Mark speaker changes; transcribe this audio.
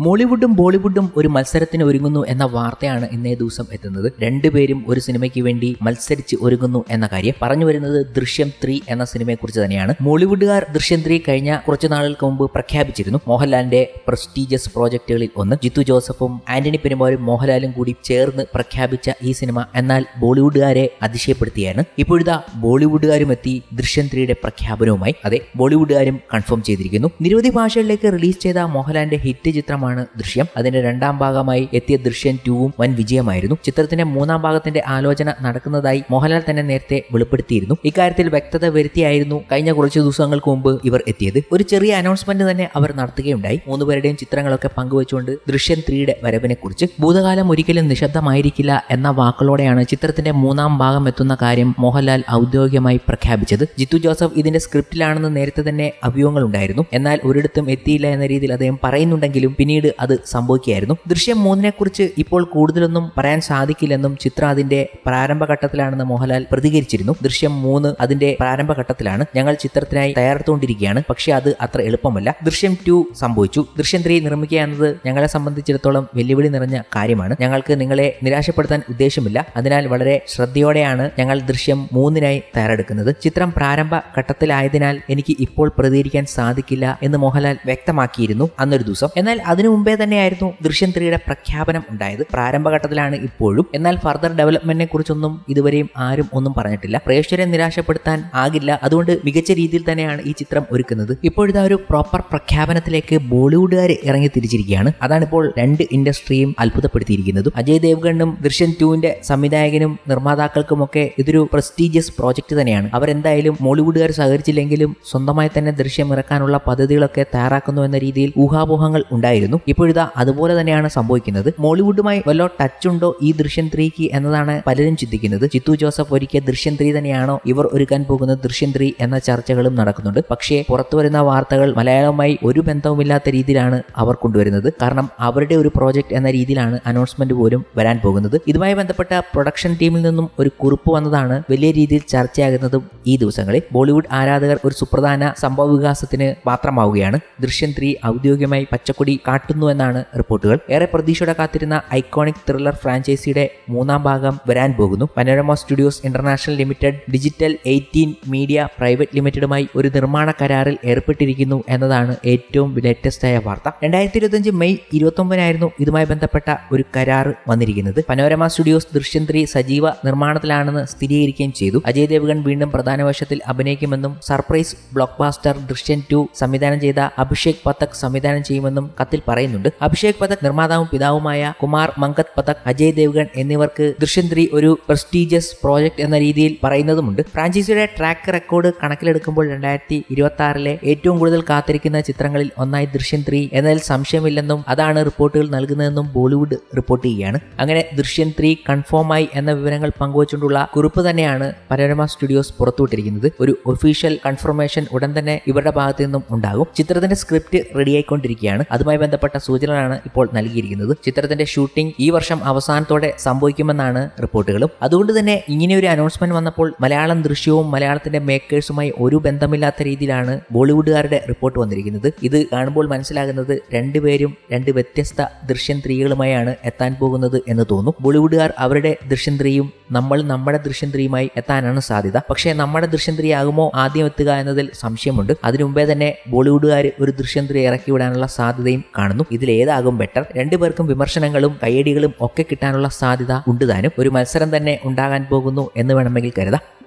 Speaker 1: മോളിവുഡും ബോളിവുഡും ഒരു മത്സരത്തിന് ഒരുങ്ങുന്നു എന്ന വാർത്തയാണ് ഇന്നേ ദിവസം എത്തുന്നത്. രണ്ടുപേരും ഒരു സിനിമയ്ക്ക് വേണ്ടി മത്സരിച്ച് ഒരുങ്ങുന്നു എന്ന കാര്യം പറഞ്ഞു വരുന്നത് ദൃശ്യം ത്രീ എന്ന സിനിമയെക്കുറിച്ച് തന്നെയാണ്. മോളിവുഡുകാർ ദൃശ്യം ത്രീ കഴിഞ്ഞ കുറച്ച് നാളുകൾക്ക് മുമ്പ് പ്രഖ്യാപിച്ചിരുന്നു. മോഹൻലാലിന്റെ പ്രസ്റ്റീജിയസ് പ്രോജക്റ്റുകളിൽ ഒന്ന് ജിത്തു ജോസഫും ആന്റണി പെരുമ്പാവരും മോഹൻലാലും കൂടി ചേർന്ന് പ്രഖ്യാപിച്ച ഈ സിനിമ എന്നാൽ ബോളിവുഡുകാരെ അതിശയപ്പെടുത്തിയാണ്. ഇപ്പോഴിതാ ബോളിവുഡുകാരും എത്തി ദൃശ്യം ത്രീയുടെ പ്രഖ്യാപനവുമായി. അതെ ബോളിവുഡുകാരും കൺഫേം ചെയ്തിരിക്കുന്നു. നിരവധി ഭാഷകളിലേക്ക് റിലീസ് ചെയ്ത മോഹൻലാലിന്റെ ഹിറ്റ് ചിത്രമാണ് ദൃശ്യം. അതിന്റെ രണ്ടാം ഭാഗമായി എത്തിയ ദൃശ്യം ടൂവും വൻ വിജയമായിരുന്നു. ചിത്രത്തിന്റെ മൂന്നാം ഭാഗത്തിന്റെ ആലോചന നടക്കുന്നതായി മോഹൻലാൽ തന്നെ നേരത്തെ വെളിപ്പെടുത്തിയിരുന്നു. ഇക്കാര്യത്തിൽ വ്യക്തത വരുത്തിയായിരുന്നു കഴിഞ്ഞ കുറച്ച് ദിവസങ്ങൾക്ക് മുമ്പ് ഇവർ എത്തിയത്. ഒരു ചെറിയ അനൗൺസ്മെന്റ് തന്നെ അവർ നടത്തുകയുണ്ടായി. മൂന്നുപേരുടെയും ചിത്രങ്ങളൊക്കെ പങ്കുവച്ചുകൊണ്ട് ദൃശ്യം ത്രീയുടെ വരവിനെ കുറിച്ച് ഭൂതകാലം ഒരിക്കലും നിശബ്ദമായിരിക്കില്ല എന്ന വാക്കുകളോടെയാണ് ചിത്രത്തിന്റെ മൂന്നാം ഭാഗം എത്തുന്ന കാര്യം മോഹൻലാൽ ഔദ്യോഗികമായി പ്രഖ്യാപിച്ചത്. ജിത്തു ജോസഫ് ഇതിന്റെ സ്ക്രിപ്റ്റിലാണെന്ന് നേരത്തെ തന്നെ അഭിയോഗങ്ങൾ ഉണ്ടായിരുന്നു എന്നാൽ ഒരിടത്തും എത്തിയില്ല എന്ന രീതിയിൽ അദ്ദേഹം പറയുന്നുണ്ടെങ്കിലും പിന്നീട് അത് സംഭവിക്കുകയായിരുന്നു. ദൃശ്യം മൂന്നിനെ കുറിച്ച് ഇപ്പോൾ കൂടുതലൊന്നും പറയാൻ സാധിക്കില്ലെന്നും ചിത്ര അതിന്റെ പ്രാരംഭഘട്ടത്തിലാണെന്ന് മോഹൻലാൽ പ്രതികരിച്ചിരുന്നു. ദൃശ്യം മൂന്ന് അതിന്റെ പ്രാരംഭഘട്ടത്തിലാണ്. ഞങ്ങൾ ചിത്രത്തിനായി തയ്യാറെടുത്തുകൊണ്ടിരിക്കുകയാണ്. പക്ഷേ അത് അത്ര എളുപ്പമല്ല. ദൃശ്യം ടു സംഭവിച്ചു. ദൃശ്യം ത്രീ നിർമ്മിക്കുക എന്നത് ഞങ്ങളെ സംബന്ധിച്ചിടത്തോളം വെല്ലുവിളി നിറഞ്ഞ കാര്യമാണ്. ഞങ്ങൾക്ക് നിങ്ങളെ നിരാശപ്പെടുത്താൻ ഉദ്ദേശമില്ല. അതിനാൽ വളരെ ശ്രദ്ധയോടെയാണ് ഞങ്ങൾ ദൃശ്യം മൂന്നിനായി തയ്യാറെടുക്കുന്നത്. ചിത്രം പ്രാരംഭ ഘട്ടത്തിലായതിനാൽ എനിക്ക് ഇപ്പോൾ പ്രതികരിക്കാൻ സാധിക്കില്ല എന്ന് മോഹൻലാൽ വ്യക്തമാക്കിയിരുന്നു അന്നൊരു ദിവസം. എന്നാൽ അതിനു മുമ്പേ തന്നെയായിരുന്നു ദൃശ്യം ത്രീയുടെ പ്രഖ്യാപനം ഉണ്ടായത്. പ്രാരംഭഘട്ടത്തിലാണ് ഇപ്പോഴും. എന്നാൽ ഫർദർ ഡെവലപ്മെന്റിനെ കുറിച്ചൊന്നും ഇതുവരെയും ആരും ഒന്നും പറഞ്ഞിട്ടില്ല. പ്രേക്ഷകരെ നിരാശപ്പെടുത്താൻ ആകില്ല. അതുകൊണ്ട് മികച്ച രീതിയിൽ തന്നെയാണ് ഈ ചിത്രം ഒരുക്കുന്നത്. ഇപ്പോഴിതാ ഒരു പ്രോപ്പർ പ്രഖ്യാപനത്തിലേക്ക് ബോളിവുഡുകാർ ഇറങ്ങി തിരിച്ചിരിക്കുകയാണ്. അതാണിപ്പോൾ രണ്ട് ഇൻഡസ്ട്രിയും അത്ഭുതപ്പെടുത്തിയിരിക്കുന്നതും. അജയ് ദേവ്ഗണ്ണും ദൃശ്യം ടുവിന്റെ സംവിധായകനും നിർമ്മാതാക്കൾക്കുമൊക്കെ ഇതൊരു പ്രസ്റ്റീജിയസ് പ്രോജക്റ്റ് തന്നെയാണ്. അവരെന്തായാലും മോളിവുഡുകാർ സഹകരിച്ചില്ലെങ്കിലും സ്വന്തമായി തന്നെ ദൃശ്യം ഇറക്കാനുള്ള പദ്ധതികളൊക്കെ തയ്യാറാക്കുന്നു എന്ന രീതിയിൽ ഊഹാപോഹങ്ങൾ ഉണ്ടായിരുന്നു. ഇപ്പോഴിതാ അതുപോലെ തന്നെയാണ് സംഭവിക്കുന്നത്. മോളിവുഡുമായി വല്ല ടച്ച് ഉണ്ടോ ഈ ദൃശ്യം ത്രീക്ക് എന്നതാണ് പലരും ചിന്തിക്കുന്നത്. ചിത്തു ജോസഫ് ഒരുക്കിയ ദൃശ്യം ത്രീ തന്നെയാണോ ഇവർ ഒരുക്കാൻ പോകുന്ന ദൃശ്യം ത്രീ എന്ന ചർച്ചകളും നടക്കുന്നുണ്ട്. പക്ഷേ പുറത്തു വരുന്ന വാർത്തകൾ മലയാളവുമായി ഒരു ബന്ധവുമില്ലാത്ത രീതിയിലാണ് അവർ കൊണ്ടുവരുന്നത്. കാരണം അവരുടെ ഒരു പ്രോജക്റ്റ് എന്ന രീതിയിലാണ് അനൗൺസ്മെന്റ് പോലും വരാൻ പോകുന്നത്. ഇതുമായി ബന്ധപ്പെട്ട പ്രൊഡക്ഷൻ ടീമിൽ നിന്നും ഒരു കുറിപ്പ് വന്നതാണ് വലിയ രീതിയിൽ ചർച്ചയാകുന്നതും ഈ ദിവസങ്ങളിൽ. ബോളിവുഡ് ആരാധകർ ഒരു സുപ്രധാന സംഭവ വികാസത്തിന് പാത്രമാവുകയാണ്. ദൃശ്യം ത്രീ ഔദ്യോഗികമായി പച്ചക്കൊടി കാട്ടുന്നു എന്നാണ് റിപ്പോർട്ടുകൾ. ഏറെ പ്രതീക്ഷയോടെ കാത്തിരുന്ന ഐക്കോണിക് ത്രില്ലർ ഫ്രാഞ്ചൈസിയുടെ മൂന്നാം ഭാഗം വരാൻ പോകുന്നു. Panorama Studios International Limited Digital Eighteen Media Private ലിമിറ്റഡുമായി ഒരു നിർമ്മാണ കരാറിൽ ഏർപ്പെട്ടിരിക്കുന്നു എന്നതാണ് ഏറ്റവും ലേറ്റസ്റ്റ് ആയ വാർത്ത. രണ്ടായിരത്തി ഇരുപത്തിയഞ്ച് മെയ് ഇരുപത്തൊമ്പതിനായിരുന്നു ഇതുമായി ബന്ധപ്പെട്ട ഒരു കരാർ വന്നിരിക്കുന്നത്. പനോരമ സ്റ്റുഡിയോസ് ദൃശ്യം ത്രീ സജീവ നിർമ്മാണത്തിലാണെന്ന് സ്ഥിരീകരിക്കുകയും ചെയ്തു. അജയ് ദേവ്ഗൺ വീണ്ടും പ്രധാന വേഷത്തിൽ അഭിനയിക്കുമെന്നും surprise blockbuster Drishyam two സംവിധാനം ചെയ്ത അഭിഷേക് പത്തക് സംവിധാനം ചെയ്യുമെന്നും കത്തിൽ പറയുന്നുണ്ട്. അഭിഷേക് പതക് നിർമ്മാതാവും പിതാവുമായ കുമാർ മങ്കത് പതക് അജയ് ദേവ്ഗൺ എന്നിവർക്ക് ദൃശ്യം ത്രീ ഒരു പ്രസ്റ്റീജിയസ് പ്രോജക്ട് എന്ന രീതിയിൽ പറയുന്നതുമുണ്ട്. ഫ്രാഞ്ചൈസിയുടെ ട്രാക്ക് റെക്കോർഡ് കണക്കിലെടുക്കുമ്പോൾ രണ്ടായിരത്തി ഇരുപത്തി ആറിലെ ഏറ്റവും കൂടുതൽ കാത്തിരിക്കുന്ന ചിത്രങ്ങളിൽ ഒന്നായി ദൃശ്യം ത്രീ എന്നതിൽ സംശയമില്ലെന്നും അതാണ് റിപ്പോർട്ടുകൾ നൽകുന്നതെന്നും ബോളിവുഡ് റിപ്പോർട്ട് ചെയ്യുകയാണ്. അങ്ങനെ ദൃശ്യം ത്രീ കൺഫേമായി എന്ന വിവരങ്ങൾ പങ്കുവച്ചുകൊണ്ടുള്ള കുറിപ്പ് തന്നെയാണ് പനോരമ സ്റ്റുഡിയോസ് പുറത്തുവിട്ടിരിക്കുന്നത്. ഒരു ഒഫീഷ്യൽ കൺഫർമേഷൻ ഉടൻ തന്നെ ഇവരുടെ ഭാഗത്തു നിന്നും ഉണ്ടാകും. ചിത്രത്തിന്റെ സ്ക്രിപ്റ്റ് റെഡിയായിക്കൊണ്ടിരിക്കുകയാണ് അതുമായി ബന്ധപ്പെട്ട സൂചനകളാണ് ഇപ്പോൾ നൽകിയിരിക്കുന്നത്. ചിത്രത്തിന്റെ ഷൂട്ടിംഗ് ഈ വർഷം അവസാനത്തോടെ സംഭവിക്കുമെന്നാണ് റിപ്പോർട്ടുകളും. അതുകൊണ്ട് തന്നെ ഇങ്ങനെയൊരു അനൗൺസ്മെന്റ് വന്നപ്പോൾ മലയാളം ദൃശ്യവും മലയാളത്തിന്റെ മേക്കേഴ്സുമായി ഒരു ബന്ധമില്ലാത്ത രീതിയിലാണ് ബോളിവുഡുകാരുടെ റിപ്പോർട്ട് വന്നിരിക്കുന്നത്. ഇത് കാണുമ്പോൾ മനസ്സിലാകുന്നത് രണ്ടുപേരും രണ്ട് വ്യത്യസ്ത ദൃശ്യം ത്രീകളുമായാണ് എത്താൻ പോകുന്നത് എന്ന് തോന്നും. ബോളിവുഡുകാർ അവരുടെ ദൃശ്യം ത്രീയും നമ്മൾ നമ്മുടെ ദൃശ്യം ത്രീയുമായി എത്താനാണ് സാധ്യത. പക്ഷേ നമ്മുടെ ദൃശ്യം ത്രീ ആകുമോ ആദ്യം എത്തുക എന്നതിൽ സംശയമുണ്ട്. അതിനു മുമ്പേ തന്നെ ബോളിവുഡുകാർ ഒരു ദൃശ്യം ത്രീ ഇറക്കി വിടാനുള്ള സാധ്യതയും കാണുന്നു. ഇതിൽ ഏതാകും ബെറ്റർ രണ്ടുപേർക്കും വിമർശനങ്ങളും കയ്യടികളും ഒക്കെ കിട്ടാനുള്ള സാധ്യത ഉണ്ട് താനും. ഒരു മത്സരം തന്നെ ഉണ്ടാകാൻ പോകുന്നു എന്ന് വേണമെങ്കിൽ കരുതാം.